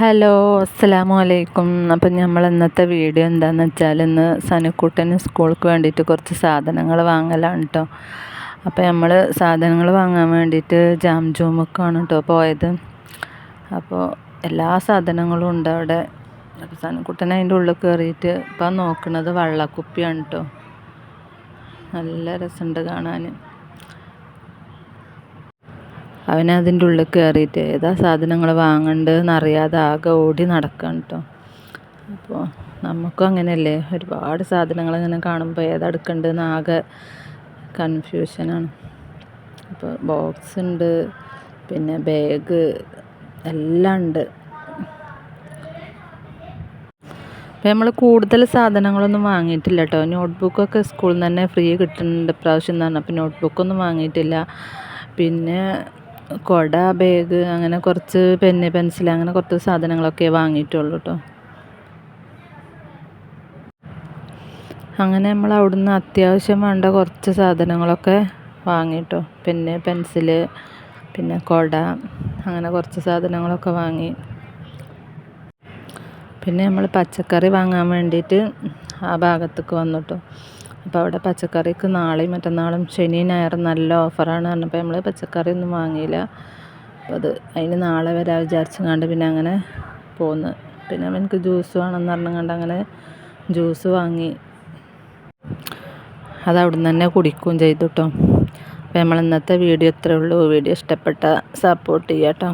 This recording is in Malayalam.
ഹലോ അസ്സലാമു അലൈക്കും അപ്പം നമ്മൾ ഇന്നത്തെ വീഡിയോ എന്താണെന്ന് വെച്ചാൽ ഇന്ന് സനുക്കുട്ടന് സ്കൂൾക്ക് വേണ്ടിയിട്ട് കുറച്ച് സാധനങ്ങൾ വാങ്ങലാണ് കേട്ടോ അപ്പോൾ നമ്മൾ സാധനങ്ങൾ വാങ്ങാൻ വേണ്ടിയിട്ട് ജാം ജൂമൊക്കെയാണ് കേട്ടോ പോയത്. അപ്പോൾ എല്ലാ സാധനങ്ങളും ഉണ്ട് അവിടെ. അപ്പോൾ സനുക്കുട്ടൻ അതിന്റെ ഉള്ളിൽ കയറിയിട്ട് ഇപ്പം നോക്കുന്നത് വള്ളക്കുപ്പിയാണ് കേട്ടോ നല്ല രസമുണ്ട് കാണാൻ. അവൻ അതിന്റെ ഉള്ളിൽ കയറിയിട്ട് ഏതാ സാധനങ്ങൾ വാങ്ങേണ്ടതെന്ന് അറിയാതെ ആകെ ഓടി നടക്കുകയാണ് കേട്ടോ അപ്പോൾ നമുക്കും അങ്ങനെയല്ലേ? ഒരുപാട് സാധനങ്ങൾ ഇങ്ങനെ കാണുമ്പോൾ ഏതെടുക്കേണ്ടതെന്ന് ആകെ കൺഫ്യൂഷനാണ് അപ്പോൾ ബോക്സ് ഉണ്ട് പിന്നെ ബാഗ് എല്ലാം ഉണ്ട്. അപ്പോൾ നമ്മൾ കൂടുതൽ സാധനങ്ങളൊന്നും വാങ്ങിയിട്ടില്ല കേട്ടോ നോട്ട്ബുക്കൊക്കെ സ്കൂളിൽ നിന്ന് തന്നെ ഫ്രീ കിട്ടുന്നുണ്ട്. പ്രാവശ്യം എന്ന് പറഞ്ഞാൽ അപ്പോൾ നോട്ട്ബുക്കൊന്നും വാങ്ങിയിട്ടില്ല. പിന്നെ കുട ബാഗ് അങ്ങനെ കുറച്ച് പെന്ന് പെൻസിൽ അങ്ങനെ കുറച്ച് സാധനങ്ങളൊക്കെ വാങ്ങിയിട്ടുള്ളൂ കേട്ടോ അങ്ങനെ നമ്മൾ അവിടുന്ന് അത്യാവശ്യം വേണ്ട കുറച്ച് സാധനങ്ങളൊക്കെ വാങ്ങിട്ടോ. പെന്ന് പെൻസിൽ പിന്നെ കുട അങ്ങനെ കുറച്ച് സാധനങ്ങളൊക്കെ വാങ്ങി. പിന്നെ നമ്മൾ പച്ചക്കറി വാങ്ങാൻ വേണ്ടിയിട്ട് ആ ഭാഗത്തേക്ക് വന്നു വന്നിട്ടോ അപ്പോൾ അവിടെ പച്ചക്കറിക്ക് നാളെയും മറ്റന്നാളും ശനി ഞായറും നല്ല ഓഫറാണ് പറഞ്ഞപ്പോൾ നമ്മൾ പച്ചക്കറി ഒന്നും വാങ്ങിയില്ല. അപ്പോൾ അത് അതിന് നാളെ വരാൻ കണ്ട് പിന്നെ അങ്ങനെ പോന്ന്. പിന്നെ എനിക്ക് ജ്യൂസ് വേണമെന്ന് പറഞ്ഞങ്ങാണ്ട് അങ്ങനെ ജ്യൂസ് വാങ്ങി. അത് അവിടുന്ന് തന്നെ കുടിക്കുകയും ചെയ്തു കേട്ടോ അപ്പോൾ നമ്മൾ ഇന്നത്തെ വീഡിയോ ഇത്രയേ ഉള്ളൂ. വീഡിയോ ഇഷ്ടപ്പെട്ട സപ്പോർട്ട് ചെയ്യാം കേട്ടോ